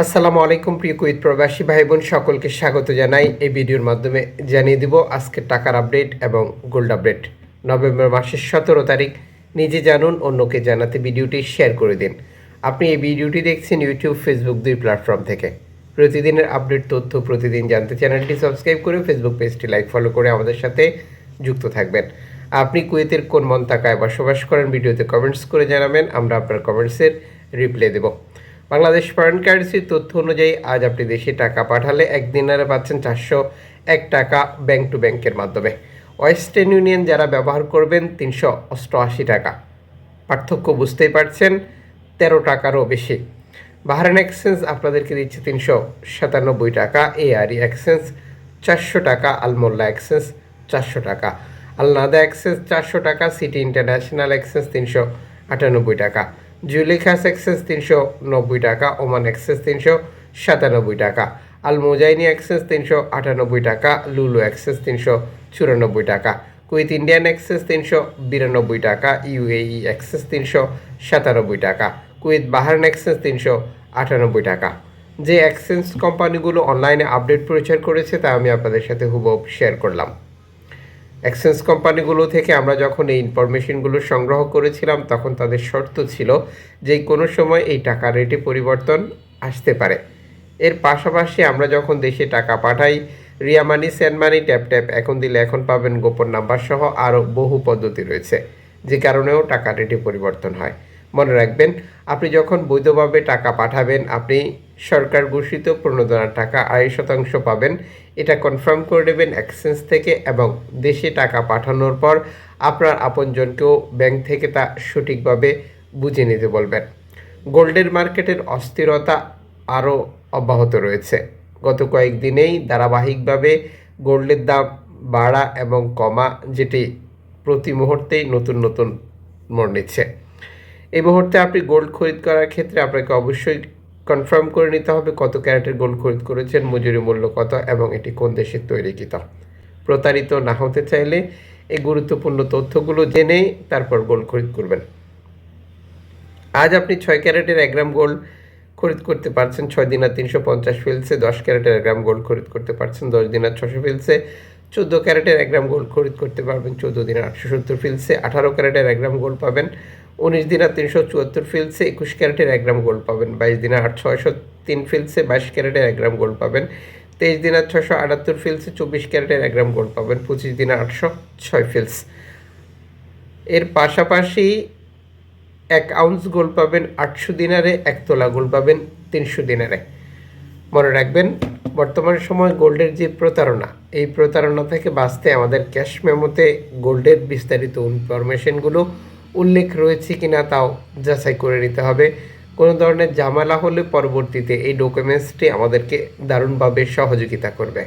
আসসালামু আলাইকুম, প্রিয় কুইত প্রবাসী ভাই বোন সকলকে স্বাগত জানাই। এই ভিডিওর মাধ্যমে জানিয়ে দিব আজকের টাকার আপডেট এবং গোল্ড আপডেট। নভেম্বর মাসের সতেরো তারিখ, নিজে জানুন, অন্যকে জানাতে ভিডিওটি শেয়ার করে দিন। আপনি এই ভিডিওটি দেখছেন ইউটিউব, ফেসবুক দুই প্ল্যাটফর্ম থেকে। প্রতিদিনের আপডেট, তথ্য প্রতিদিন জানতে চ্যানেলটি সাবস্ক্রাইব করে ফেসবুক পেজটি লাইক, ফলো করে আমাদের সাথে যুক্ত থাকবেন। আপনি কুয়েতের কোন মন্তাকায় বসবাস করেন, ভিডিওতে কমেন্টস করে জানাবেন, আমরা আপনার কমেন্টসের রিপ্লাই দেব। বাংলাদেশ ফরেন কারেন্সির তথ্য অনুযায়ী আজ আপনি দেশে টাকা পাঠালে এক দিনারে পাচ্ছেন চারশো এক টাকা ব্যাংক টু ব্যাংকের মাধ্যমে। ওয়েস্টার্ন ইউনিয়ন যারা ব্যবহার করবেন তিনশো অষ্টআশি টাকা। পার্থক্য বুঝতেই পারছেন, তেরো টাকারও বেশি। বাহারান এক্সচেঞ্জ আপনাদেরকে দিচ্ছে তিনশো সাতানব্বই টাকা এআরই এক্সচেঞ্জ চারশো টাকা আলমোল্লা এক্সচেঞ্জ চারশো টাকা আলনাদা এক্সচেঞ্জ চারশো টাকা সিটি ইন্টারন্যাশনাল এক্সচেঞ্জ তিনশো আটানব্বই টাকা। জুলিখাস এক্সচেঞ্জ তিনশো নব্বই টাকা ওমান এক্সচেঞ্জ তিনশো সাতানব্বই টাকা আল মোজাইনি এক্সচেঞ্জ তিনশো আটানব্বই টাকা লুলু এক্সচেঞ্জ তিনশো চুরানব্বই টাকা কুইথ ইন্ডিয়ান এক্সচেঞ্জ তিনশো বিরানব্বই টাকা ইউএই এক্সচেঞ্জ তিনশো সাতানব্বই টাকা কুইথ বাহারান এক্সচেঞ্জ তিনশো আটানব্বই টাকা। যে এক্সচেঞ্জ কোম্পানিগুলো অনলাইনে আপডেট প্রচার করেছে, তা আমি আপনাদের সাথে হুবহু শেয়ার করলাম। এক্সচেঞ্জ কোম্পানিগুলো থেকে আমরা যখন এই ইনফরমেশনগুলো সংগ্রহ করেছিলাম, তখন তাদের শর্ত ছিল যে কোনো সময় এই টাকা রেটে পরিবর্তন আসতে পারে। এর পাশাপাশি আমরা যখন দেশে টাকা পাঠাই, Ria Money, send tap tap, এখন দিলে এখন পাবেন গোপন নাম্বার সহ আরও বহু পদ্ধতি রয়েছে, যে কারণেও টাকা রেটে পরিবর্তন হয়। মনে রাখবেন, আপনি যখন বৈধভাবে টাকা পাঠাবেন, আপনি সরকার ঘোষিত প্রণোদনার টাকা আড়াই শতাংশ পাবেন। এটা কনফার্ম করে নেবেন এক্সচেঞ্জ থেকে এবং দেশে টাকা পাঠানোর পর আপনার আপনজনকেও ব্যাংক থেকে তা সঠিকভাবে বুঝে নিতে বলবেন। গোল্ডের মার্কেটের অস্থিরতা আরও অব্যাহত রয়েছে। গত কয়েকদিনেই ধারাবাহিকভাবে গোল্ডের দাম বাড়া এবং কমা, যেটি প্রতি মুহূর্তেই নতুন নতুন মোড় নিচ্ছে। এই মুহূর্তে আপনি গোল্ড খরিদ করার ক্ষেত্রে আপনাকে অবশ্যই কনফার্ম করে নিতে হবে কত ক্যারেটের গোল্ড খরিদ করেছেন, মজুরি মূল্য কত এবং এটি কোন দেশের তৈরিকৃত। প্রতারিত না হতে চাইলে এই গুরুত্বপূর্ণ তথ্যগুলো জেনে তারপর গোল্ড খরিদ করবেন। আজ আপনি ছয় ক্যারেটের এক গ্রাম গোল্ড খরিদ করতে পারছেন, ছয় দিন আর তিনশো পঞ্চাশ ফিলসে দশ ক্যারেটের এক গ্রাম গোল্ড খরিদ করতে পারছেন, দশ দিন আর ছশো ফিলসে চোদ্দ ক্যারেটের এক গ্রাম গোল্ড খরিদ করতে পারবেন, চোদ্দ দিন আটশো সত্তর ফিলসে আঠারো ক্যারেটের এক গ্রাম গোল্ড পাবেন। উনিশ দিন তিনশো চুয়াত্তর ফিলসে একুশ ক্যারেটের এক গ্রাম গোল্ড পাবেন। বাইশ দিন আর ছয়শো তিন ফিলসে বাইশ ক্যারেটের এক গ্রাম গোল্ড পাবেন। তেইশ দিন ছশো আটাত্তর ফিলসে চব্বিশ ক্যারেটের এক গ্রাম গোল্ড পাবেন। পঁচিশ দিন আটশো ছয় ফিলস এর পাশাপাশি এক আউন্স গোল্ড পাবেন, আটশো দিনারে এক তোলা গোল্ড পাবেন, তিনশো দিনারে। মনে রাখবেন, বর্তমান সময় গোল্ডের যে প্রতারণা, এই প্রতারণা থেকে বাঁচতে আমাদের ক্যাশ মেমোতে গোল্ডের বিস্তারিত ইনফরমেশনগুলো উল্লেখ রয়েছে কি না তাও যাচাই করে নিতে হবে। কোনো ধরনের জামালা হলে পরবর্তীতে এই ডকুমেন্টসটি আমাদেরকে দারুণভাবে সহযোগিতা করবে।